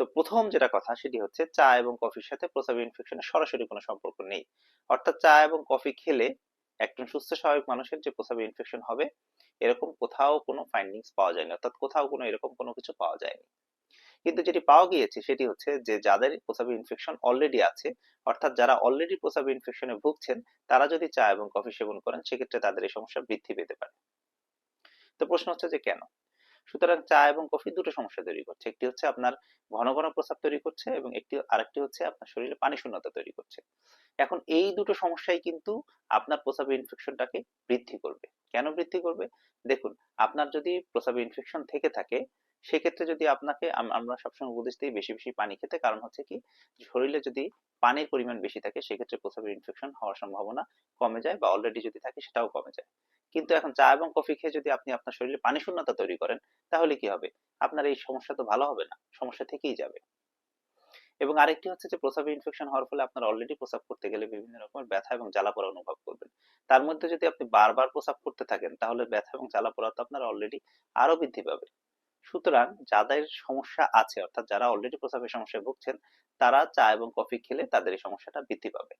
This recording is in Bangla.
তো প্রথম যেটা কথা সেটি হচ্ছে চা এবং কফির সাথে প্রস্রাবের ইনফেকশনের সরাসরি কোনো সম্পর্ক নেই। অর্থাৎ চা এবং কফি খেলে একজন সুস্থ স্বাভাবিক মানুষের যে প্রস্রাবের ইনফেকশন হবে, এরকম কোথাও কোনো ফাইন্ডিংস পাওয়া যায়নি, অর্থাৎ কোথাও কোনো এরকম কোনো কিছু পাওয়া যায়নি। কিন্তু যেটি পাওয়া গিয়েছে সেটি হচ্ছে যে যাদের প্রস্রাবের ইনফেকশন অলরেডি আছে, অর্থাৎ যারা অলরেডি প্রস্রাবের ইনফেকশনে ভুগছেন, তারা যদি চা এবং কফি সেবন করেন, সেক্ষেত্রে তাদের এই সমস্যা বৃদ্ধি পেতে পারে। তো প্রশ্ন হচ্ছে যে কেন? সুতরাং চা এবং কফি দুটো সমস্যা তৈরি করছে। একটি হচ্ছে আপনার ঘন ঘন প্রস্রাব তৈরি করছে এবং একটি, আরেকটি হচ্ছে আপনার শরীরে পানি শূন্যতা তৈরি করছে। এখন এই দুটো সমস্যাই কিন্তু আপনার প্রস্রাবের ইনফেকশনটাকে বৃদ্ধি করবে। কেন বৃদ্ধি করবে? দেখুন, আপনার যদি প্রস্রাবের ইনফেকশন থেকে থাকে, সেক্ষেত্রে যদি আপনাকে আমরা সবসময় উপদেশ দিই বেশি বেশি পানি খেতে। কারণ হচ্ছে কি, শরীরে যদি পানির পরিমাণ বেশি থাকে, সেক্ষেত্রে প্রস্রাবের ইনফেকশন হওয়ার সম্ভাবনা কমে যায় বা অলরেডি যদি থাকে, সেটাও কমে যায়। কিন্তু এখন চা এবং কফি খেয়ে যদি আপনি আপনার শরীরে পানি শূন্যতা তৈরি করেন, তাহলে কি হবে? আপনার এই সমস্যা তো ভালো হবে না, সমস্যা থেকেই যাবে। এবং আরেকটি হচ্ছে যে প্রস্রাবে ইনফেকশন হওয়ার ফলে আপনার অলরেডি প্রস্রাব করতে গেলে বিভিন্ন রকমের ব্যথা এবং জ্বালা পোড়া অনুভব করবেন। তার মধ্যে যদি আপনি বারবার প্রস্রাব করতে থাকেন, তাহলে ব্যথা এবং জ্বালা পোড়া তো আপনার অলরেডি আরও বৃদ্ধি পাবে। সুতরাং যাদের সমস্যা আছে, অর্থাৎ যারা অলরেডি প্রস্রাবের সমস্যায় ভুগছেন, তারা চা এবং কফি খেলে তাদের এই সমস্যাটা বৃদ্ধি পাবে।